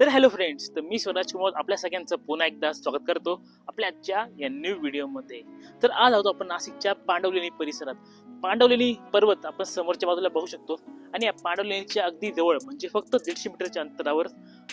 तर hello friends तर मी स्वराज कुमार आपल्या सगळ्यांचं पुन्हा एकदा स्वागत करतो आपल्या आजच्या या न्यू व्हिडिओमध्ये तर आज आहोत आपण नाशिकच्या पांडवलेणी परिसरात. पांडवलेणी पर्वत आपण समोरच्या बाजूला बघू शकतो आणि या पांडवलेणीच्या अगदी जवळ म्हणजे फक्त दीडशे मीटरच्या अंतरावर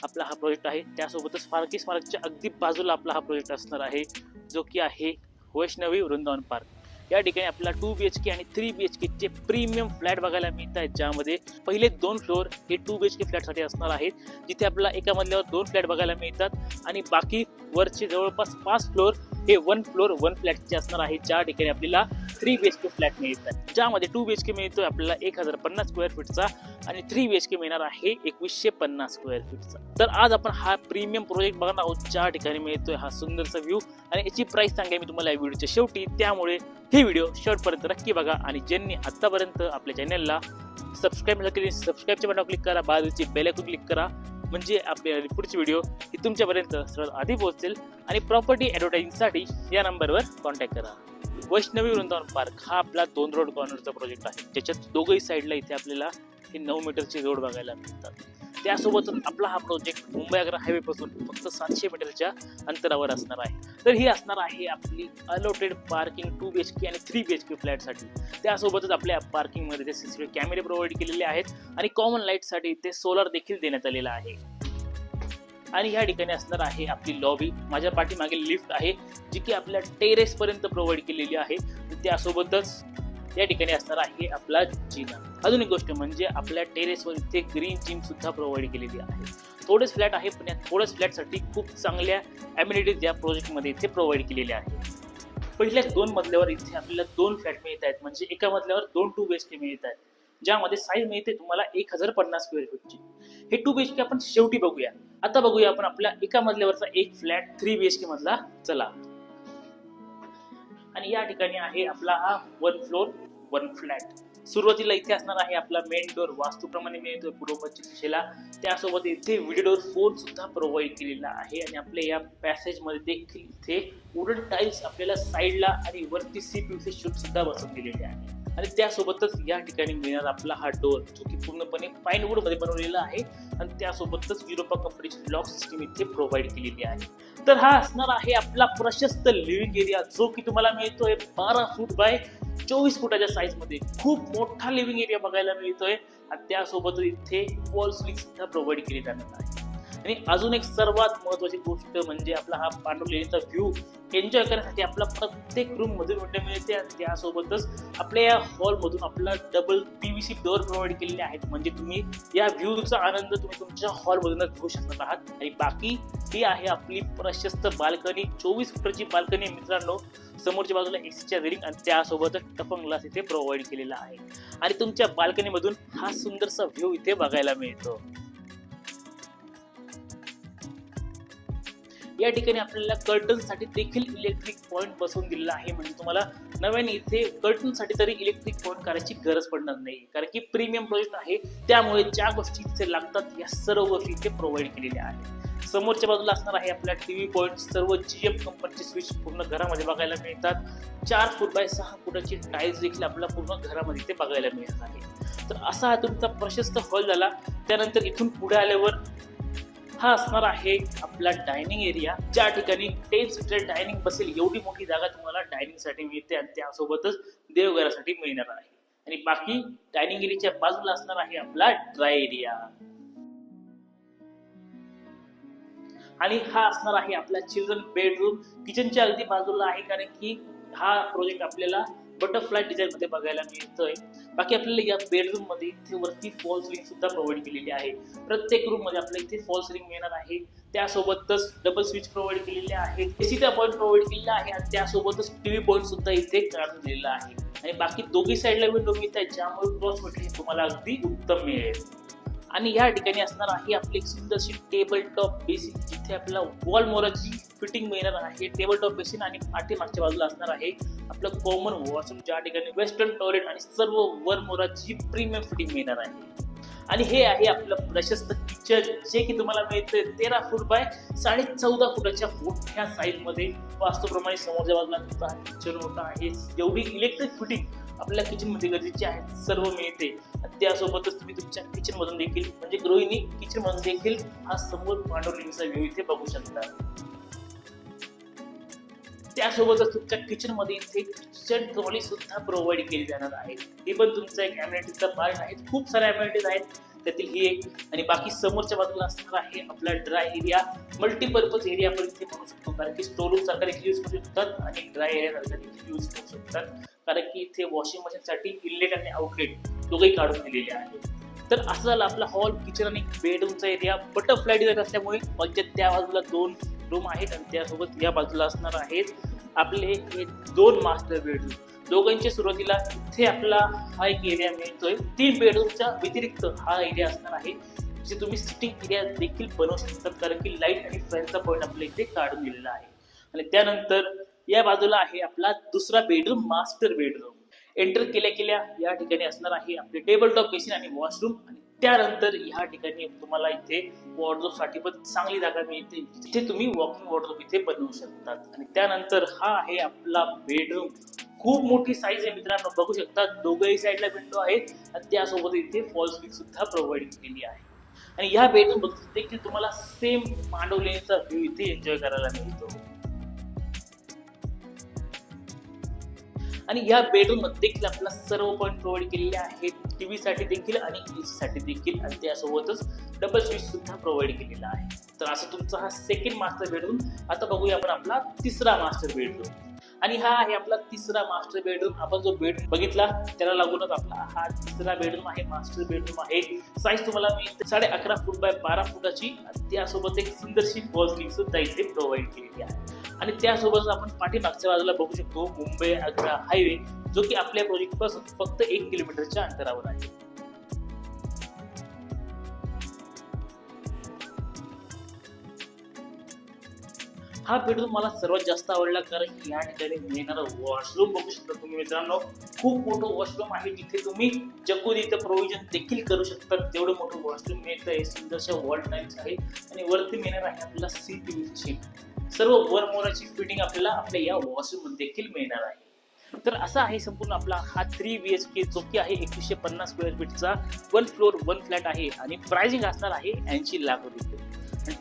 आपला हा प्रोजेक्ट आहे. त्यासोबतच फारकी स्मारकच्या अगदी बाजूला आपला हा प्रोजेक्ट असणार आहे जो की आहे वैष्णवी वृंदावन पार्क या ठिकाणी आपल्याला टू बी एच के आणि थ्री बी एच केचे प्रीमियम फ्लॅट बघायला मिळत आहेत ज्यामध्ये पहिले दोन फ्लोअर हे टू बी एच के फ्लॅटसाठी असणार आहेत. जिथे आपल्याला एका मधल्यावर दोन फ्लॅट बघायला मिळतात. आणि बाकी वरचे जवळपास पाच फ्लोअर हे वन फ्लोअर वन फ्लॅटचे असणार आहे. ज्या ठिकाणी आपल्याला three B H K flat मिळतात. ज्यामध्ये टू बी एच के मिळतोय आपल्याला एक हजार पन्नास स्क्वेअर फीटचा आणि थ्री बी एच के मिळणार आहे एकवीसशे पन्नास स्क्वेअर फीटचा तर आज आपण हा प्रीमियम प्रोजेक्ट बघणार आहोत. ज्या ठिकाणी मिळतोय हा सुंदरचा व्ह्यू आणि याची प्राईस सांगेल मी तुम्हाला या व्हिडिओच्या शेवटी. त्यामुळे हे व्हिडिओ शेवटपर्यंत नक्की बघा. आणि ज्यांनी आतापर्यंत आपल्या चॅनलला सबस्क्राईब केली सबस्क्राईबच्या बटन क्लिक करा. बाजूची बेल क्लिक करा. म्हणजे आपले पुढचे व्हिडिओ ही तुमच्यापर्यंत सर्वात आधी पोहोचेल आणि प्रॉपर्टी ॲडव्हर्टायझिंगसाठी या नंबरवर कॉन्टॅक्ट करा. वैष्णवी वृंदावन पार्क हा आपला दोन रोड कॉर्नरचा प्रोजेक्ट आहे. ज्याच्यात दोघंही साईडला इथे आपल्याला हे नऊ मीटरचे रोड बघायला मिळतात. त्यासोबतच आपला हा प्रोजेक्ट मुंबई आग्रा हायवेपासून फक्त सातशे मीटरच्या अंतरावर असणार आहे. तर ही असणार आहे आपली allotted parking two B H K आणि थ्री बी एच के फ्लॅटसाठी त्यासोबतच आपल्या पार्किंगमध्ये ते सी कॅमेरे प्रोव्हाइड केलेले आहेत आणि कॉमन लाईटसाठी ते सोलर देखील देण्यात आलेला आहे. आणि ह्या ठिकाणी असणार आहे आपली लॉबी माझ्या पाठीमागे लिफ्ट आहे जी की आपल्या टेरेस पर्यंत प्रोव्हाइड केलेली आहे. त्यासोबतच त्या ठिकाणी असणार आहे आपला जिना अजून एक गोष्ट म्हणजे आपल्या टेरेसवर इथे ग्रीन जिम सुद्धा प्रोव्हाइड केलेली आहे. थोडेच फ्लॅट आहे पण या थोड्याच फ्लॅटसाठी खूप चांगल्या अम्युनिटीज या प्रोजेक्टमध्ये इथे प्रोव्हाइड केलेल्या आहेत. पहिल्या दोन मजल्यावर इथे आपल्याला दोन फ्लॅट मिळत आहेत. म्हणजे एका मजल्यावर दोन टू बी एच के मिळत आहेत. ज्यामध्ये साईज मिळते तुम्हाला एक हजार पन्नास स्क्वेअर फीटची हे टू बी एच के आपण शेवटी बघूया. आता बघूया आपण आपल्या एका मजल्यावरचा एक flat three B H K मधला चला. आणि या ठिकाणी आहे आपला हा वन फ्लोर वन फ्लॅट सुरुवातीला इथे असणार आहे आपला मेन डोर वास्तूप्रमाणे मिळतोय पूर्व दिशेला त्यासोबत इथे व्हिडिओ डोर फोन सुद्धा प्रोव्हाइड केलेला आहे. आणि आपल्या या पॅसेजमध्ये देखील इथे वुडन टाईल्स आपल्याला साईडला आणि वरती सी पी शूट सुद्धा बसवून दिलेले आहे. आणि त्यासोबतच या ठिकाणी मिळणार आपला हा डोर जो की पूर्णपणे पाईन बनवलेला आहे. आणि त्यासोबतच युरोपा कंपनीची लॉक सिस्टीम इथे प्रोव्हाइड केलेली आहे. तर हा असणार आहे आपला प्रशस्त लिव्हिंग एरिया जो की तुम्हाला मिळतोय बारा फूट बाय चोवीस फुटाच्या साईजमध्ये. खूप मोठा लिव्हिंग एरिया बघायला मिळतोय. आणि त्यासोबत इथे वॉल स्लिंग सुद्धा प्रोव्हाइड केली जाणार आहे. आणि अजून एक सर्वात महत्वाची गोष्ट म्हणजे आपला हा पांडवलेणीचा व्ह्यू एन्जॉय करण्यासाठी आपला प्रत्येक रूम मधून विंडो मिळते आणि त्यासोबतच आपल्या या हॉलमधून आपला double P V C door provide केलेले आहेत. म्हणजे तुम्ही या व्ह्यूचा आनंद तुम्ही तुमच्या हॉलमधूनच घेऊ शकत आहात. आणि बाकी ही आहे आपली प्रशस्त बाल्कनी चोवीस फुटाची बाल्कनी मित्रांनो. समोरच्या बाजूला एसीच्या रिलिंग आणि त्यासोबतच टपंग ग्लास इथे प्रोव्हाइड केलेला आहे. आणि तुमच्या बाल्कनीमधून हा सुंदरसा व्ह्यू इथे बघायला मिळतो. या ठिकाणी आपल्याला कर्टनसाठी देखील इलेक्ट्रिक पॉईंट बसवून दिलेला आहे. म्हणजे तुम्हाला नव्याने इथे कर्टनसाठी तरी इलेक्ट्रिक पॉईंट करायची गरज पडणार नाही. कारण की प्रीमियम प्रोजेक्ट आहे. त्यामुळे ज्या गोष्टी इथे लागतात या सर्व गोष्टी इथे प्रोव्हाइड केलेल्या आहेत. समोरच्या बाजूला असणार आहे आपल्या टी व्ही पॉईंट सर्व जी एम कंपनीचे स्विच पूर्ण घरामध्ये बघायला मिळतात. चार फूट बाय सहा फुटाची टाईल्स देखील आपल्याला पूर्ण घरामध्ये इथे बघायला मिळत आहे. तर असा हा तुमचा प्रशस्त हॉल झाला. त्यानंतर इथून पुढे आल्यावर हा असणार आहे आपला डायनिंग एरिया ज्या ठिकाणी टेन सीटर डायनिंग बसेल एवढी मोठी जागा तुम्हाला डायनिंगसाठी मिळते आणि त्यासोबतच देवघरासाठी मिळणार आहे. आणि बाकी डायनिंग एरियाच्या बाजूला असणार आहे आपला ड्राय एरिया आणि हा असणार आहे आपला चिल्ड्रन बेडरूम किचनच्या अगदी बाजूला आहे कारण की हा प्रोजेक्ट आपल्याला बटरफ्लाय डिझाईन मध्ये बघायला मिळतंय. बाकी आपल्याला या बेडरूममध्ये इथे वरती फॉल्स रिंग सुद्धा प्रोव्हाइड केलेली आहे. प्रत्येक रूममध्ये आपल्याला इथे फॉल्स रिंग मिळणार आहे. त्यासोबतच डबल स्विच प्रोव्हाइड केलेले आहेत. एसीचा पॉईंट प्रोव्हाइड केलेला आहे आणि त्यासोबतच टीव्ही पॉईंट सुद्धा इथे काढून दिलेला आहे. आणि बाकी दोघी साईडला विंडो मिळत आहेत ज्यामुळे क्रॉस मटेरियल तुम्हाला अगदी उत्तम मिळेल. आणि या ठिकाणी असणार आहे आपली एक सुंदरशी टेबल टॉप बेसिन जिथे आपल्याला वॉल मोराची फिटिंग मिळणार आहे. टेबल टॉप बेसिन आणि पाठीमागच्या बाजूला असणार आहे आपलं कॉमन वॉशरूम ज्या ठिकाणी वेस्टर्न टॉयलेट आणि सर्व वर मोराची प्रीमियम फिटिंग मिळणार आहे. आणि हे आहे आपलं प्रशस्त किचन जे की तुम्हाला मिळते तेरा फूट बाय साडे चौदा फुटाच्या मोठ्या साईजमध्ये वास्तूप्रमाणे समोरच्या बाजूला किचन मोठा आहे. एवढी इलेक्ट्रिक फिटिंग आपल्या किचनमध्ये गरजेचे आहेत सर्व मिळते. आणि त्यासोबतच तुम्ही तुमच्या किचनमधून देखील म्हणजे गृहिणी किचन मधून देखील हा समोर पांडवलिंगचा व्ह्यू इथे बघू शकता. त्यासोबतच तुमच्या किचनमध्ये इथे किचन ट्रॉली सुद्धा प्रोव्हाइड केली जाणार आहे. हे पण तुमचा एक अम्युनिटीचा पार्ट आहे. खूप साऱ्या अम्युनिटीज आहेत. त्यातील ही एक. आणि बाकी समोरच्या बाजूला असणार आहे आपला ड्राय एरिया मल्टीपर्पज एरिया आपण इथे म्हणू शकतो. कारण की स्टोरूम सारखा यूज करू शकतात आणि ड्राय एरिया सारखा यूज करू शकतात. कारण की इथे वॉशिंग मशीनसाठी इनलेट आणि आउटलेट दोघंही काढून दिलेले आहेत. तर असं झालं आपला हॉल किचन आणि बेडरूमचा एरिया बटरफ्लाय डिझाईन असल्यामुळे हॉलच्या त्या बाजूला दोन रूम आहेत आणि त्यासोबत या बाजूला असणार आहेत. आपले हे दोन मास्टर बेडरूम दोघांच्या सुरुवातीला इथे आपला हा एक एरिया मिळतोय. तीन बेडरूमच्या व्यतिरिक्त हा एरिया असणार आहे जे तुम्ही सिटिंग एरिया देखील बनवू शकतात. कारण की लाइट आणि फॅनचा पॉईंट आपल्या इथे काढून दिलेला आहे. आणि त्यानंतर या बाजूला आहे आपला दुसरा बेडरूम मास्टर बेडरूम एंटर केल्या केल्या या ठिकाणी असणार आहे आपले टेबल टॉप बेसिन आणि वॉशरूम आणि त्यानंतर या ठिकाणी तुम्हाला इथे वॉर्डरोबसाठी पण चांगली जागा मिळते. जिथे तुम्ही वॉकिंग वॉर्डरोब इथे बनवू शकतात. आणि त्यानंतर हा आहे आपला बेडरूम खूप मोठी साईज आहे मित्रांनो. बघू शकता दोघंही साईडला विंडो आहेत आणि त्यासोबत इथे फॉल्स स्विच सुद्धा प्रोव्हाइड केलेली आहे. आणि ह्या बेडरूम देखील तुम्हाला सेम मांडवलेचा व्ह्यू इथे एन्जॉय करायला मिळतो. आणि या बेडरूममध्ये देखील आपल्याला सर्व पॉईंट प्रोव्हाइड केलेले आहेत. टीव्ही साठी देखील आणि एसी साठी देखील. आणि त्यासोबतच डबल स्विच सुद्धा प्रोव्हाइड केलेला आहे. तर असं तुमचा हा सेकंड मास्टर बेडरूम आता बघूया आपण आपला तिसरा मास्टर बेडरूम आणि हा आहे आपला तिसरा मास्टर बेडरूम आपण जो बेड बघितला त्याला लागूनच आपला हा तिसरा बेडरूम आहे मास्टर बेडरूम आहे. साईज तुम्हाला मी साडे अकरा फूट बाय बारा फुटाची त्यासोबत एक सुंदरशी वॉल सुद्धा इथे प्रोव्हाइड केलेली आहे. आणि त्यासोबत आपण पाठीमागच्या बाजूला बघू शकतो मुंबई आग्रा हायवे जो की आपल्या प्रोजेक्टपासून फक्त एक किलोमीटरच्या अंतरावर आहे. हा बेडरूम मला सर्वात जास्त आवडला कारण की या ठिकाणी मिळणारा वॉशरूम बघू शकता तुम्ही मित्रांनो खूप मोठं वॉशरूम आहे जिथे तुम्ही जकून प्रोविजन प्रोव्हिजन देखील करू शकता. तेवढं मोठं वॉशरूम आहे सुंदरशा वॉल टाईल्स आहे. आणि वरती मिळणार आहे आपल्याला सी पी व्ही शीट सर्व वर मोराची फिटिंग आपल्याला आपल्या या वॉशरूम देखील मिळणार आहे. तर असा आहे संपूर्ण आपला हा थ्री बी एच के जो की आहे एकवीसशे पन्नास स्क्वेअर फीटचा वन फ्लोअर वन फ्लॅट आहे आणि प्राइसिंग असणार आहे ऐंशी लाख रुपये.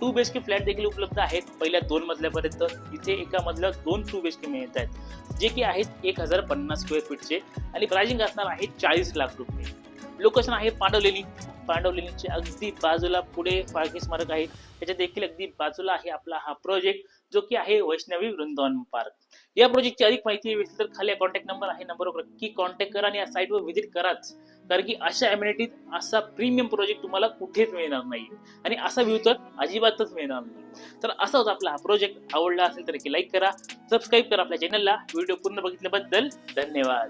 Two B H K flat देखील उपलब्ध आहेत. पहिल्या दोन मजल्यापर्यंत इथे एका मजल्यावर दोन टू बी एच के मिळत आहेत. जे की आहेत एक हजार पन्नास स्क्वेअर फीटचे आणि प्राइसिंग असणार आहे चाळीस लाख रुपये. लोकेशन आहे पांडवलेली पांडवलेलीच्या अगदी बाजूला पुढे फाळके स्मारक आहे. त्याच्या देखील अगदी बाजूला आहे आपला हा प्रोजेक्ट जो की आहे वैष्णवी वृंदावन पार्क. या प्रोजेक्टची अधिक माहिती हवी असेल तर खाली कॉन्टॅक्ट नंबर आहे नंबरवर की कॉन्टॅक्ट करा आणि या साईटवर व्हिजिट कराच. कारण की अशा अम्युनिटीज असा प्रीमियम प्रोजेक्ट तुम्हाला कुठेच मिळणार नाही. आणि असा व्ह्यू तर अजिबातच मिळणार नाही. तर असा होता आपला हा प्रोजेक्ट आवडला असेल तर लाईक करा सबस्क्राईब करा आपल्या चॅनलला व्हिडिओ पूर्ण बघितल्याबद्दल धन्यवाद.